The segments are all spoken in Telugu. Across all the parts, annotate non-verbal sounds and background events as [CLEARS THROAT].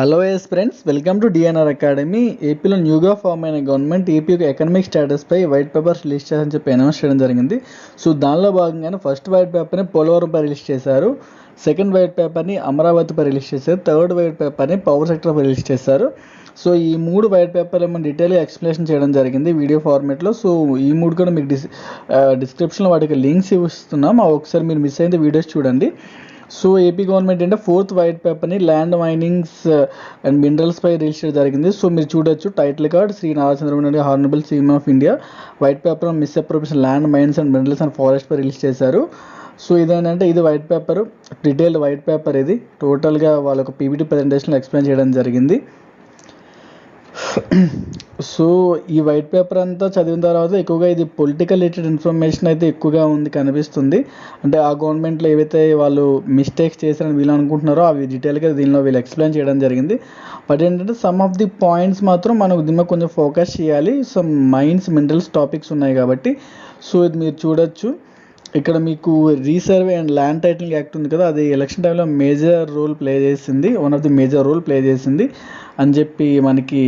Hello yes friends welcome to DNR academy ఏపీలో న్యూగా ఫామ్ అయిన గవర్నమెంట్ ఏపీ యొక్క ఎకనామిక్ స్టేటస్పై వైట్ పేపర్ రిలీజ్ చేయాలని చెప్పి అనౌన్స్ చేయడం జరిగింది. సో దానిలో భాగంగానే ఫస్ట్ వైట్ పేపర్ని పోలవరంపై రిలీజ్ చేశారు. సెకండ్ వైట్ పేపర్ని అమరావతిపై రిలీజ్ చేశారు. థర్డ్ వైట్ పేపర్ని పవర్ సెక్టర్పై రిలీజ్ చేశారు. సో ఈ మూడు వైట్ పేపర్లు ఏమైనా డీటెయిల్గా ఎక్స్ప్లెనేషన్ చేయడం జరిగింది వీడియో ఫార్మేట్లో సో ఈ మూడు కూడా మీకు డిస్ డిస్క్రిప్షన్లో వాటికి లింక్స్ ఇస్తున్నాం. ఒకసారి మీరు మిస్ అయితే వీడియోస్ చూడండి. సో ఏపీ గవర్నమెంట్ అంటే ఫోర్త్ వైట్ పేపర్ని ల్యాండ్ మైనింగ్స్ అండ్ మినరల్స్ పై రిలీజ్ చేయడం జరిగింది. సో మీరు చూడొచ్చు title card Shri Nara Chandrababu Naidu honourable CM of India. White paper misappropriation land mines and minerals and forest pi release చేశారు. సో ఇదేంటంటే ఇది white paper detailed white paper ఇది. టోటల్గా వాళ్ళ ఒక పీవీటీ ప్రజెంటేషన్లో ఎక్స్ప్లెయిన్ చేయడం జరిగింది. సో ఈ వైట్ పేపర్ అంతా చదివిన తర్వాత ఎక్కువగా ఇది పొలిటికల్ రిలేటెడ్ ఇన్ఫర్మేషన్ అయితే ఎక్కువగా ఉంది కనిపిస్తుంది. అంటే ఆ గవర్నమెంట్లో ఏవైతే వాళ్ళు మిస్టేక్స్ చేశారని వీళ్ళు అనుకుంటున్నారో అవి డీటెయిల్గా దీనిలో వీళ్ళు ఎక్స్ప్లెయిన్ చేయడం జరిగింది. బట్ ఏంటంటే సమ్ ఆఫ్ ది పాయింట్స్ మాత్రం మనకు దీని మీద కొంచెం ఫోకస్ చేయాలి. సమ్ మైండ్స్ మినరల్స్ టాపిక్స్ ఉన్నాయి కాబట్టి. సో ఇది మీరు చూడొచ్చు. ఇక్కడ మీకు resurvey and land titling act ఉంది కదా అది ఎలక్షన్ టైంలో మేజర్ రోల్ ప్లే చేసింది one of the major role play చేసింది. అని చెప్పి మనకి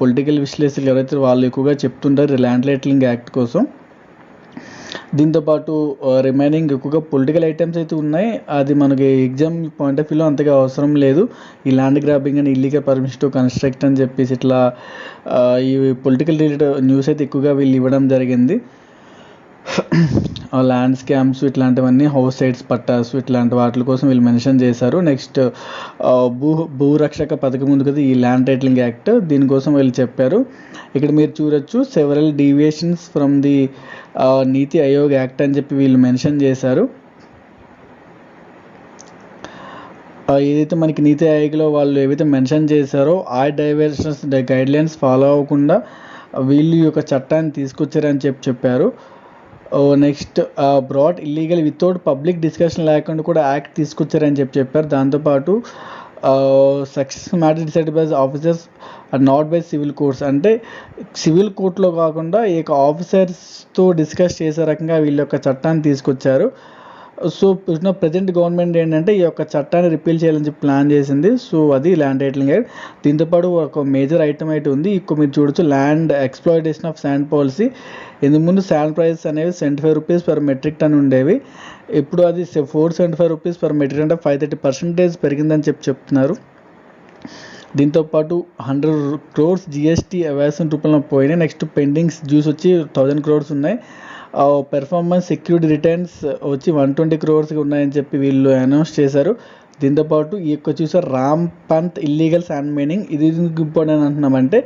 పొలిటికల్ విశ్లేషకులు ఎవరైతే వాళ్ళు ఎక్కువగా చెప్తుంటారు ల్యాండ్ టైటిలింగ్ యాక్ట్ కోసం. దీంతోపాటు రిమైనింగ్ ఎక్కువగా పొలిటికల్ ఐటమ్స్ అయితే ఉన్నాయి. అది మనకి ఎగ్జామ్ పాయింట్ ఆఫ్ వ్యూలో అంతగా అవసరం లేదు. ఈ ల్యాండ్ గ్రాబింగ్ అని ఇల్లీగల్ పర్మిషన్ టు కన్స్ట్రక్ట్ అని చెప్పేసి ఇట్లా ఈ పొలిటికల్ రిలేటెడ్ న్యూస్ అయితే ఎక్కువగా వీళ్ళు ఇవ్వడం జరిగింది. ల్యాండ్ స్కామ్స్ ఇట్లాంటివన్నీ హౌస్ సైట్స్ పట్టాస్ ఇట్లాంటి వాటి కోసం వీళ్ళు మెన్షన్ చేశారు. నెక్స్ట్ భూ భూరక్షక పథకం ఉంది కదా ఈ ల్యాండ్ టైటిలింగ్ యాక్ట్ దీనికోసం వీళ్ళు చెప్పారు. ఇక్కడ మీరు చూడొచ్చు several deviations from the NITI Aayog act అని చెప్పి వీళ్ళు మెన్షన్ చేశారు. ఏదైతే మనకి నీతి ఆయోగ్లో వాళ్ళు ఏవైతే మెన్షన్ చేశారో ఆ డైవర్షన్స్ గైడ్లైన్స్ ఫాలో అవ్వకుండా వీళ్ళు యొక్క చట్టాన్ని తీసుకొచ్చారని చెప్పి చెప్పారు. Next broad illegal without public discussion లేకుండా కూడా యాక్ట్ తీసుకొచ్చారని చెప్పి చెప్పారు. దాంతోపాటు success matter decide by officers not by civil courts అంటే సివిల్ కోర్టులో కాకుండా ఈ యొక్క ఆఫీసర్స్తో డిస్కస్ చేసే రకంగా వీళ్ళ యొక్క చట్టాన్ని తీసుకొచ్చారు. సో ప్రజెంట్ గవర్నమెంట్ ఏంటంటే ఈ యొక్క చట్టాన్ని రిపీల్ చేయాలని చెప్పి ప్లాన్ చేసింది. సో అది ల్యాండ్ టైటిలింగ్ యాక్ట్ దీంతోపాటు ఒక మేజర్ ఐటమ్ అయితే ఉంది. ఇక్కడ మీరు చూడొచ్చు land exploitation of sand policy ఇందుకు ముందు శాండ్ ప్రైస్ అనేవి seventy five rupees per metric ton ఉండేవి. ఇప్పుడు అది four seventy five rupees per metric అంటే ఫైవ్ థర్టీ పర్సెంటేజ్ పెరిగిందని చెప్పి చెప్తున్నారు. దీంతోపాటు హండ్రెడ్ క్రోర్స్ జిఎస్టీ అవాసన్ రూపంలో పోయినాయి. నెక్స్ట్ పెండింగ్స్ జ్యూస్ వచ్చి థౌజండ్ క్రోర్స్ ఉన్నాయి. పెర్ఫార్మెన్స్ సెక్యూర్డ్ రిటర్న్స్ వచ్చి వన్ ట్వంటీ క్రోర్స్కి ఉన్నాయని చెప్పి వీళ్ళు అనౌన్స్ చేశారు. దీంతోపాటు ఈ యొక్క చూసారు Ram Pant illegal sand mining ఇది ఇంపార్టెంట్ అంటున్నామంటే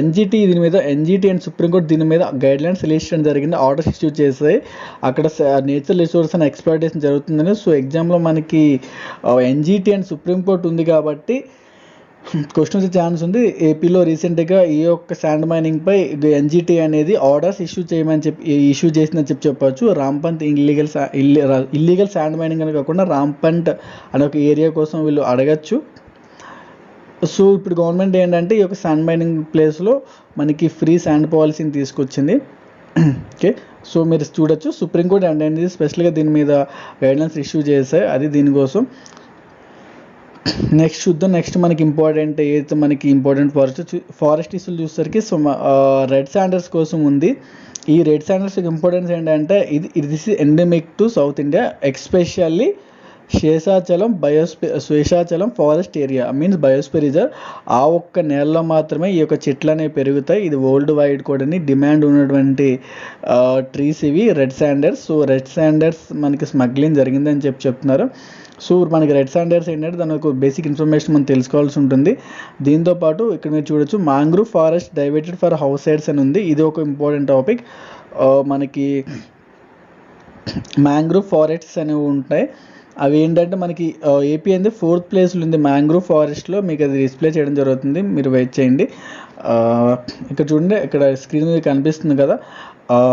ఎన్జిటి దీని మీద ఎన్జిటి అండ్ సుప్రీంకోర్టు దీని మీద గైడ్ లైన్స్ రిలీజ్ చేయడం జరిగింది. ఆర్డర్స్ ఇష్యూ చేసాయి అక్కడ నేచురల్ రిసోర్స్ అండ్ ఎక్స్ప్లాయిటేషన్ జరుగుతుందని. సో ఎగ్జామ్లో మనకి ఎన్జిటి అండ్ సుప్రీంకోర్టు ఉంది కాబట్టి క్వశ్చన్ వచ్చే ఛాన్స్ ఉంది. ఏపీలో రీసెంట్గా ఈ యొక్క శాండ్ మైనింగ్పై ఎన్జిటి అనేది ఆర్డర్స్ ఇష్యూ చేయమని చెప్పి ఇష్యూ చేసిందని చెప్పి చెప్పొచ్చు. Rampant illegal illegal sand mining అని కాకుండా రాంపంత్ అనే ఒక ఏరియా కోసం వీళ్ళు అడగచ్చు. సో ఇప్పుడు గవర్నమెంట్ ఏంటంటే ఈ యొక్క శాండ్ మైనింగ్ ప్లేస్లో మనకి ఫ్రీ శాండ్ పాలసీని తీసుకొచ్చింది. [CLEARS THROAT] ఓకే సో మీరు చూడొచ్చు. సుప్రీంకోర్టు అండ్ అనేది స్పెషల్గా దీని మీద గైడ్లైన్స్ ఇష్యూ చేశాయి. అది దీనికోసం. నెక్స్ట్ చూద్దాం. నెక్స్ట్ మనకి ఇంపార్టెంట్ ఏదైతే మనకి ఇంపార్టెంట్ ఫారెస్ట్ ఫారెస్ట్ ఇష్యూలు చూసేసరికి సో రెడ్ శాండర్స్ కోసం ఉంది. ఈ రెడ్ శాండర్స్ ఇంపార్టెన్స్ ఏంటంటే ఇది ఇది endemic to south India especially Seshachalam biosphere Seshachalam forest area means biosphere. Reserve ఆ ఒక్క నేలలో మాత్రమే ఈ యొక్క చెట్లు అనేవి పెరుగుతాయి. ఇది వరల్డ్ వైడ్ కూడా డిమాండ్ ఉన్నటువంటి ట్రీస్ ఇవి. Red sanders so red sanders మనకి స్మగ్లింగ్ జరిగిందని చెప్పి చెప్తున్నారు. సో మనకి రెడ్ శాండర్స్ ఏంటంటే దాని ఒక బేసిక్ ఇన్ఫర్మేషన్ మనం తెలుసుకోవాల్సి ఉంటుంది. దీంతోపాటు ఇక్కడ మీరు చూడొచ్చు mangrove forest diverted for house sites అని ఉంది. ఇది ఒక ఇంపార్టెంట్ టాపిక్ మనకి మ్యాంగ్రూవ్ ఫారెస్ట్స్ అనేవి ఉంటాయి. అవి ఏంటంటే మనకి ఏపీ అనేది ఫోర్త్ ప్లేస్లో ఉంది. మ్యాంగ్రూవ్ ఫారెస్ట్లో మీకు అది డిస్ప్లే చేయడం జరుగుతుంది. మీరు వెయిట్ చేయండి. ఇక్కడ చూడండి ఇక్కడ స్క్రీన్ మీద కనిపిస్తుంది కదా.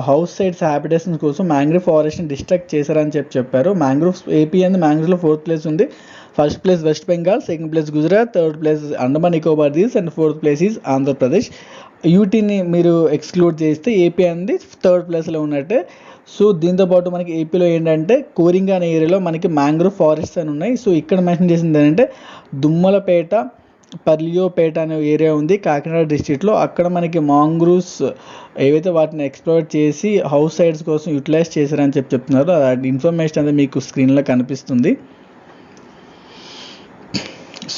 హౌస్ సైడ్స్ హ్యాబిటేషన్ కోసం మ్యాంగ్రూవ్ ఫారెస్ట్ని డిస్ట్రక్ట్ చేశారని చెప్పి చెప్పారు. మ్యాంగ్రూవ్ ఏపీ అనేది మ్యాంగ్రూవ్లో ఫోర్త్ ప్లేస్ ఉంది. First place West Bengal second place Gujarat third place Andaman Nicobar these and fourth place is Andhra Pradesh. యూటీని మీరు ఎక్స్క్లూడ్ చేస్తే ఏపీ అనేది థర్డ్ ప్లేస్లో ఉన్నట్టే. సో దీంతోపాటు మనకి ఏపీలో ఏంటంటే కోరింగ అనే ఏరియాలో మనకి మ్యాంగ్రోవ్ ఫారెస్ట్ అని ఉన్నాయి. సో ఇక్కడ మెన్షన్ చేసింది ఏంటంటే దుమ్మలపేట పర్లియోపేట అనే ఏరియా ఉంది కాకినాడ డిస్ట్రిక్ట్లో అక్కడ మనకి మాంగ్రూవ్స్ ఏవైతే వాటిని ఎక్స్ప్లోర్ చేసి హౌస్ సైడ్స్ కోసం యూటిలైజ్ చేశారని చెప్పి చెప్తున్నారు. ఆ ఇన్ఫర్మేషన్ అనేది మీకు స్క్రీన్లో కనిపిస్తుంది.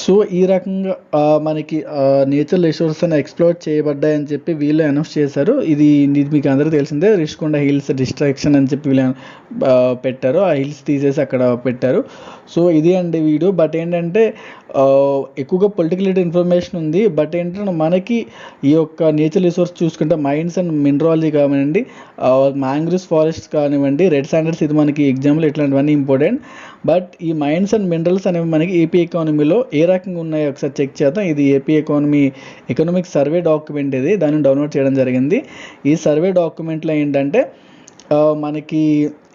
సో ఈ రకంగా మనకి నేచర్ రిసోర్స్ అని ఎక్స్ప్లోర్ చేయబడ్డాయని చెప్పి వీళ్ళు అనౌన్స్ చేశారు. ఇది ఇది మీకు అందరికీ తెలిసిందే రిషికొండ హిల్స్ డిస్ట్రాక్షన్ అని చెప్పి వీళ్ళు పెట్టారు. ఆ హిల్స్ తీసేసి అక్కడ పెట్టారు. సో ఇది అండి వీడియో. బట్ ఏంటంటే ఎక్కువగా పొలిటికల్ ఇన్ఫర్మేషన్ ఉంది. బట్ ఏంటంటే మనకి ఈ యొక్క నేచర్ రిసోర్స్ చూసుకుంటే మైన్స్ అండ్ మినరాలజీ కానివ్వండి మ్యాంగ్రూవ్స్ ఫారెస్ట్ కానివ్వండి రెడ్ సాండర్స్ ఇది మనకి ఎగ్జాంపుల్ ఇట్లాంటివన్నీ ఇంపార్టెంట్. బట్ ఈ మైన్స్ అండ్ మినరల్స్ అనేవి మనకి ఏపీ ఎకానమీలో ఏ రకంగా ఉన్నాయో ఒకసారి చెక్ చేద్దాం. ఇది AP economy economic survey document ఇది. దాన్ని డౌన్లోడ్ చేయడం జరిగింది. ఈ సర్వే డాక్యుమెంట్లో ఏంటంటే మనకి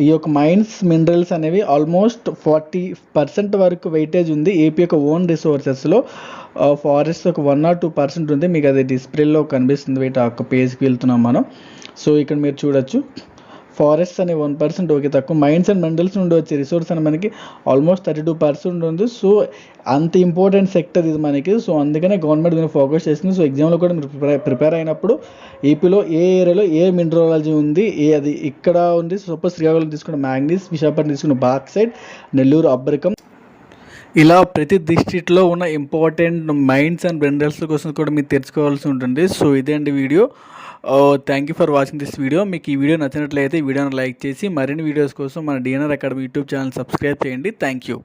ఈ యొక్క మైన్స్ మినరల్స్ అనేవి ఆల్మోస్ట్ ఫార్టీ పర్సెంట్ వరకు వెయిటేజ్ ఉంది. ఏపీ యొక్క ఓన్ రిసోర్సెస్లో ఫారెస్ట్ ఒక వన్ ఆర్ టూ పర్సెంట్ ఉంది. మీకు అది డిస్ప్లేలో కనిపిస్తుంది. వెయిట్ ఆ యొక్క పేజ్కి వెళ్తున్నాం మనం. సో ఇక్కడ మీరు చూడొచ్చు. ఫారెస్ట్ అనే వన్ పర్సెంట్ ఓకే తక్కువ. మైండ్స్ అండ్ మినరల్స్ నుండి వచ్చే రిసోర్స్ అని మనకి ఆల్మోస్ట్ థర్టీ టూ పర్సెంట్ ఉంది సో అంత ఇంపార్టెంట్ సెక్టర్ ఇది మనకి. సో అందుకనే గవర్నమెంట్ దీన్ని ఫోకస్ చేస్తుంది సో ఎగ్జామ్లో కూడా మీరు ప్రిపేర్ ప్రిపేర్ అయినప్పుడు ఏపీలో ఏ ఏరియాలో ఏ మినరాలజీ ఉంది ఏ అది ఇక్కడ ఉంది సపోజ్ శ్రీకాకుళం తీసుకున్న మ్యాంగ్నీస్ విశాఖపట్నం తీసుకున్న బాక్సైడ్ నెల్లూరు అబ్బరికం ఇలా ప్రతి డిస్ట్రిక్ట్లో ఉన్న ఇంపార్టెంట్ మైండ్స్ అండ్ బ్రెండర్స్ కోసం కూడా మీరు తెలుసుకోవాల్సి ఉంటుంది. సో ఇదే అండి video. Thank you for watching this video మీకు ఈ వీడియో నచ్చినట్లయితే ఈ వీడియోని లైక్ చేసి మరిన్ని వీడియోస్ కోసం మన DNR academy YouTube channel subscribe చేయండి. Thank you